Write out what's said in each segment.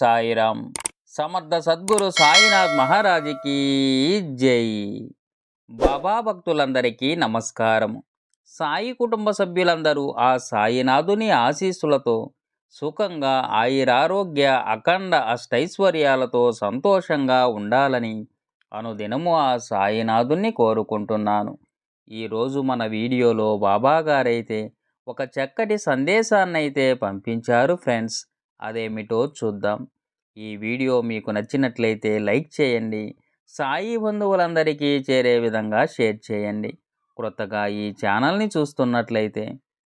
సాయిరాం సమర్థ సద్గురు సాయినాథ్ మహారాజుకి జై. బాబా భక్తులందరికీ నమస్కారం సాయి కుటుంబ సభ్యులందరూ ఆ సాయినాథుని ఆశీస్సులతో సుఖంగా ఆయురారోగ్య అఖండ అష్టైశ్వర్యాలతో సంతోషంగా ఉండాలని అనుదినము ఆ సాయినాథుణ్ణి కోరుకుంటున్నాను. ఈరోజు మన వీడియోలో బాబా గారైతే ఒక చక్కటి సందేశాన్నైతే పంపించారు ఫ్రెండ్స్. అదేమిటో చూద్దాం. ఈ వీడియో మీకు నచ్చినట్లయితే లైక్ చేయండి సాయి బంధువులందరికీ చేరే విధంగా షేర్ చేయండి. క్రొత్తగా ఈ ఛానల్ని చూస్తున్నట్లయితే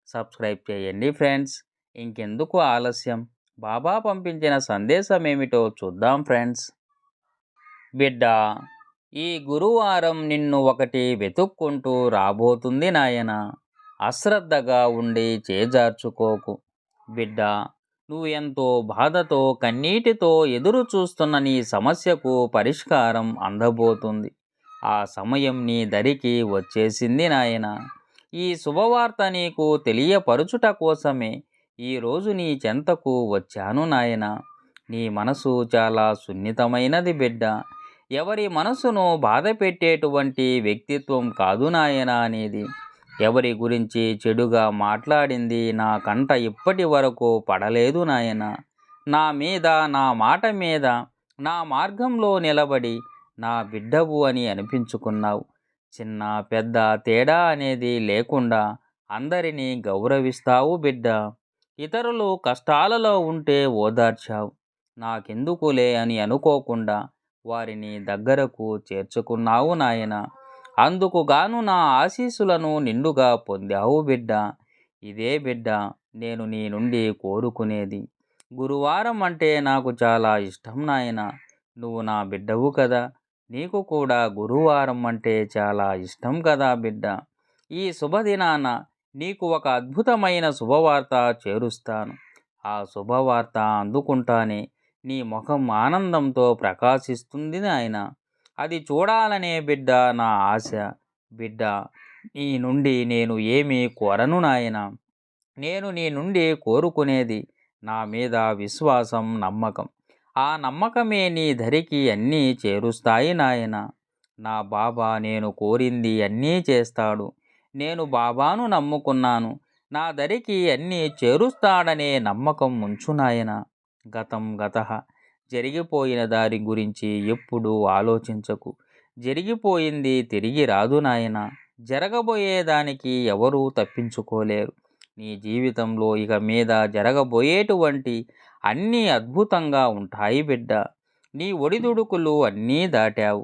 సబ్స్క్రైబ్ చేయండి ఫ్రెండ్స్. ఇంకెందుకు ఆలస్యం? బాబా పంపించిన సందేశం ఏమిటో చూద్దాం ఫ్రెండ్స్. బిడ్డ ఈ గురువారం నిన్ను ఒకటి వెతుక్కుంటూ రాబోతుంది నాయన. అశ్రద్ధగా ఉండి చేజార్చుకోకు. బిడ్డ నువ్వు ఎంతో బాధతో కన్నీటితో ఎదురు చూస్తున్న నీ సమస్యకు పరిష్కారం అందబోతుంది. ఆ సమయం నీ దరికి వచ్చేసింది నాయన. ఈ శుభవార్త నీకు తెలియపరుచుట కోసమే ఈరోజు నీ చెంతకు వచ్చాను నాయన. నీ మనసు చాలా సున్నితమైనది బిడ్డ. ఎవరి మనసును బాధ పెట్టేటువంటి వ్యక్తిత్వం కాదు నాయన అనేది. ఎవరి గురించి చెడుగా మాట్లాడింది నా కంట ఇప్పటి వరకు పడలేదు నాయన. నా మీద నా మాట మీద నా మార్గంలో నిలబడి నా బిడ్డవు అని అనిపించుకున్నావు. చిన్న పెద్ద తేడా అనేది లేకుండా అందరినీ గౌరవిస్తావు బిడ్డ. ఇతరులు కష్టాలలో ఉంటే ఓదార్చావు. నాకెందుకులే అని అనుకోకుండా వారిని దగ్గరకు చేర్చుకున్నావు నాయన. అందుకుగాను నా ఆశీస్సులను నిండుగా పొందావు బిడ్డ. ఇదే బిడ్డ నేను నీ నుండి కోరుకునేది. గురువారం అంటే నాకు చాలా ఇష్టం నాయన. నువ్వు నా బిడ్డవు కదా. నీకు కూడా గురువారం అంటే చాలా ఇష్టం కదా బిడ్డ. ఈ శుభదినాన నీకు ఒక అద్భుతమైన శుభవార్త చేరుస్తాను. ఆ శుభవార్త అందుకుంటానే నీ ముఖం ఆనందంతో ప్రకాశిస్తుంది నాయన. అది చూడాలనే బిడ్డ నా ఆశ. బిడ్డ నీ నుండి నేను ఏమీ కోరను నాయన. నేను నీ నుండి కోరుకునేది నా మీద విశ్వాసం నమ్మకం. ఆ నమ్మకమే నీ ధరికి అన్నీ చేరుస్తాయి నాయన. నా బాబా నేను కోరింది అన్నీ చేస్తాడు. నేను బాబాను నమ్ముకున్నాను. నా దరికి అన్నీ చేరుస్తాడనే నమ్మకం ఉంచు నాయన. గతం గత. జరిగిపోయిన దారి గురించి ఎప్పుడూ ఆలోచించకు. జరిగిపోయింది తిరిగి రాదు నాయన. జరగబోయేదానికి ఎవరూ తప్పించుకోలేరు. నీ జీవితంలో ఇక మీద జరగబోయేటువంటి అన్నీ అద్భుతంగా ఉంటాయి బిడ్డ. నీ ఒడిదుడుకులు అన్నీ దాటావు.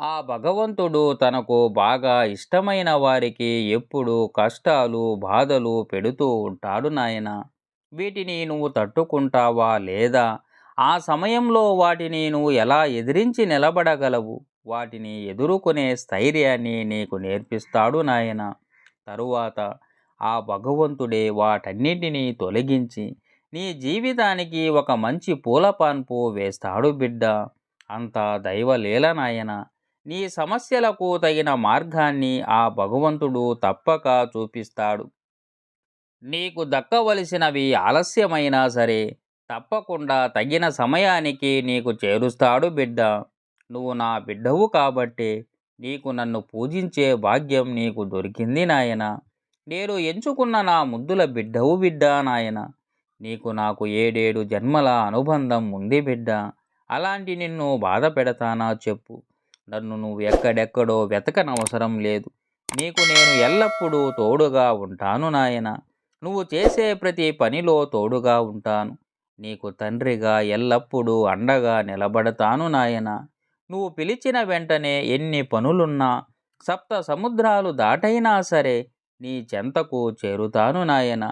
ఆ భగవంతుడు తనకు బాగా ఇష్టమైన వారికి ఎప్పుడు కష్టాలు బాధలు పెడుతూ ఉంటాడు నాయన. వీటిని నువ్వు తట్టుకుంటావా లేదా? ఆ సమయంలో వాటిని నువ్వు ఎలా ఎదిరించి నిలబడగలవు? వాటిని ఎదుర్కొనే స్థైర్యాన్ని నీకు నేర్పిస్తాడు నాయన. తరువాత ఆ భగవంతుడే వాటన్నిటినీ తొలగించి నీ జీవితానికి ఒక మంచి పూలపాన్పు వేస్తాడు బిడ్డ. అంత దైవలీల నాయన. నీ సమస్యలకు తగిన మార్గాన్ని ఆ భగవంతుడు తప్పక చూపిస్తాడు. నీకు దక్కవలసినవి ఆలస్యమైనా సరే తప్పకుండా తగిన సమయానికి నీకు చేరుస్తాడు బిడ్డ. నువ్వు నా బిడ్డవు కాబట్టి నీకు నన్ను పూజించే భాగ్యం నీకు దొరికింది నాయన. నేను ఎంచుకున్న నా ముద్దుల బిడ్డవు బిడ్డ నాయన. నీకు నాకు ఏడేడు జన్మల అనుబంధం ఉంది బిడ్డ. అలాంటి నిన్ను బాధ పెడతానా చెప్పు. నన్ను నువ్వు ఎక్కడెక్కడో వెతకనవసరం లేదు. నీకు నేను ఎల్లప్పుడూ తోడుగా ఉంటాను నాయన. నువ్వు చేసే ప్రతి పనిలో తోడుగా ఉంటాను. నీకు తండ్రిగా ఎల్లప్పుడూ అండగా నిలబడతాను నాయన. నువ్వు పిలిచిన వెంటనే ఎన్ని పనులున్నా సప్త సముద్రాలు దాటైనా సరే నీ చెంతకు చేరుతాను నాయన.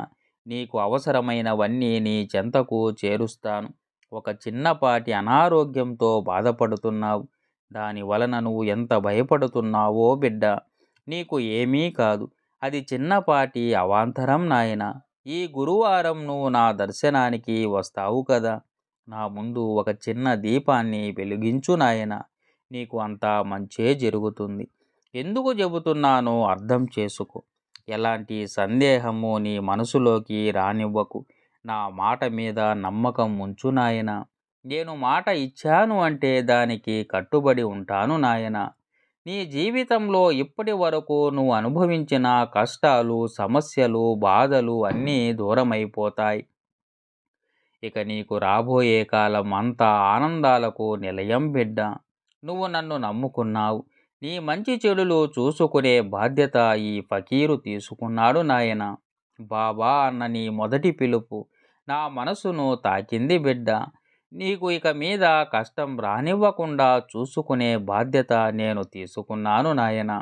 నీకు అవసరమైనవన్నీ నీ చెంతకు చేరుస్తాను. ఒక చిన్నపాటి అనారోగ్యంతో బాధపడుతున్నావు. దాని వలన నువ్వు ఎంత భయపడుతున్నావో బిడ్డ నీకు ఏమీ కాదు. అది చిన్నపాటి అవాంతరం నాయన. ఈ గురువారం నువ్వు నా దర్శనానికి వస్తావు కదా. నా ముందు ఒక చిన్న దీపాన్ని వెలిగించు నాయన. నీకు అంతా మంచే జరుగుతుంది. ఎందుకు చెబుతున్నానో అర్థం చేసుకో. ఎలాంటి సందేహము నీ మనసులోకి రానివ్వకు. నా మాట మీద నమ్మకం ఉంచు నాయన. నేను మాట ఇచ్చాను అంటే దానికి కట్టుబడి ఉంటాను నాయనా. నీ జీవితంలో ఇప్పటి వరకు నువ్వు అనుభవించిన కష్టాలు సమస్యలు బాధలు అన్నీ దూరమైపోతాయి. ఇక నీకు రాబోయే కాలం అంతా ఆనందాలకు నిలయం బిడ్డ. నువ్వు నన్ను నమ్ముకున్నావు. నీ మంచి చెడులు చూసుకునే బాధ్యత ఈ ఫకీరు తీసుకున్నాడు నాయన. బాబా అన్న నీ మొదటి పిలుపు. నా మనసును తాకింది బిడ్డ. నీకు ఇక మీద కష్టం రానివ్వకుండా చూసుకునే బాధ్యత నేను తీసుకున్నాను నాయన.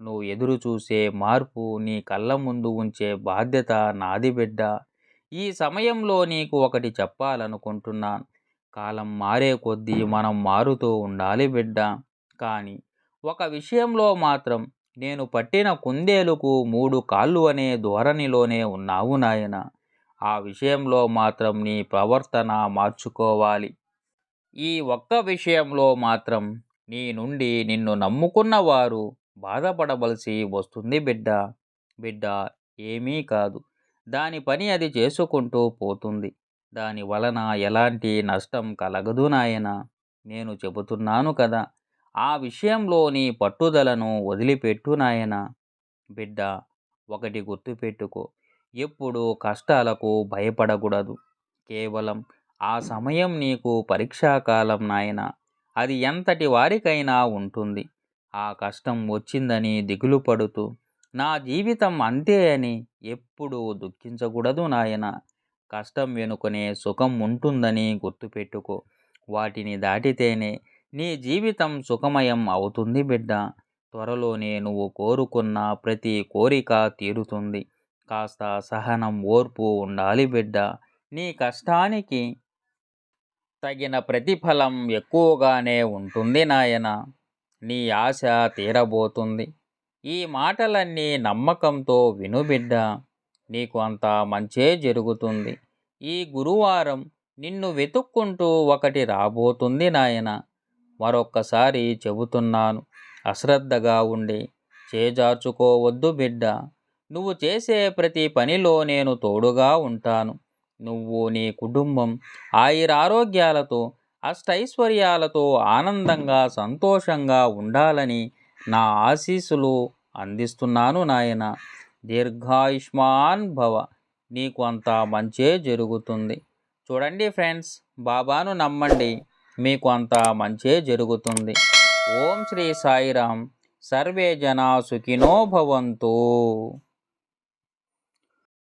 నువ్వు ఎదురు చూసే మార్పు నీ కళ్ళ ముందు ఉంచే బాధ్యత నాది బిడ్డ. ఈ సమయంలో నీకు ఒకటి చెప్పాలనుకుంటున్నాను కాలం మారే కొద్దీ మనం మారుతూ ఉండాలి బిడ్డ. కానీ ఒక విషయంలో మాత్రం నేను పట్టిన కుందేలుకు మూడు కాళ్ళు అనే ధోరణిలోనే ఉన్నావు నాయనా. ఆ విషయంలో మాత్రం నీ ప్రవర్తన మార్చుకోవాలి. ఈ ఒక్క విషయంలో మాత్రం నీ నుండి నిన్ను నమ్ముకున్న వారు బాధపడవలసి వస్తుంది బిడ్డ. బిడ్డ ఏమీ కాదు. దాని పని అది చేసుకుంటూ పోతుంది. దాని వలన ఎలాంటి నష్టం కలగదు నాయన. నేను చెబుతున్నాను కదా. ఆ విషయంలో నీ పట్టుదలను వదిలిపెట్టు నాయన. బిడ్డ ఒకటి గుర్తుపెట్టుకో. ఎప్పుడు కష్టాలకు భయపడకూడదు. కేవలం ఆ సమయం నీకు పరీక్షాకాలం నాయన. అది ఎంతటి వారికైనా ఉంటుంది. ఆ కష్టం వచ్చిందని దిగులు పడుతూ నా జీవితం అంతే అని ఎప్పుడూ దుఃఖించకూడదు నాయన. కష్టం వెనుకనే సుఖం ఉంటుందని గుర్తుపెట్టుకో. వాటిని దాటితేనే నీ జీవితం సుఖమయం అవుతుంది బిడ్డ. త్వరలోనే నువ్వు కోరుకున్న ప్రతి కోరిక తీరుతుంది. కాస్త సహనం ఓర్పు ఉండాలి బిడ్డ. నీ కష్టానికి తగిన ప్రతిఫలం ఎక్కువగానే ఉంటుంది నాయన. నీ ఆశ తీరబోతుంది. ఈ మాటలన్నీ నమ్మకంతో విను బిడ్డ. నీకు అంత మంచే జరుగుతుంది. ఈ గురువారం నిన్ను వెతుక్కుంటూ ఒకటి రాబోతుంది నాయన. మరొక్కసారి చెబుతున్నాను అశ్రద్ధగా ఉండి చేజార్చుకోవద్దు బిడ్డ. నువ్వు చేసే ప్రతి పనిలో నేను తోడుగా ఉంటాను. నువ్వు నీ కుటుంబం ఆయురారోగ్యాలతో అష్టైశ్వర్యాలతో ఆనందంగా సంతోషంగా ఉండాలని నా ఆశీస్సులు అందిస్తున్నాను నాయన. దీర్ఘాయుష్మాన్ భవ. నీకు అంత మంచే జరుగుతుంది. చూడండి ఫ్రెండ్స్ బాబాను నమ్మండి. మీకు అంత మంచే జరుగుతుంది. ఓం శ్రీ సాయిరామ్. సర్వే జనా సుఖినో భవంతు.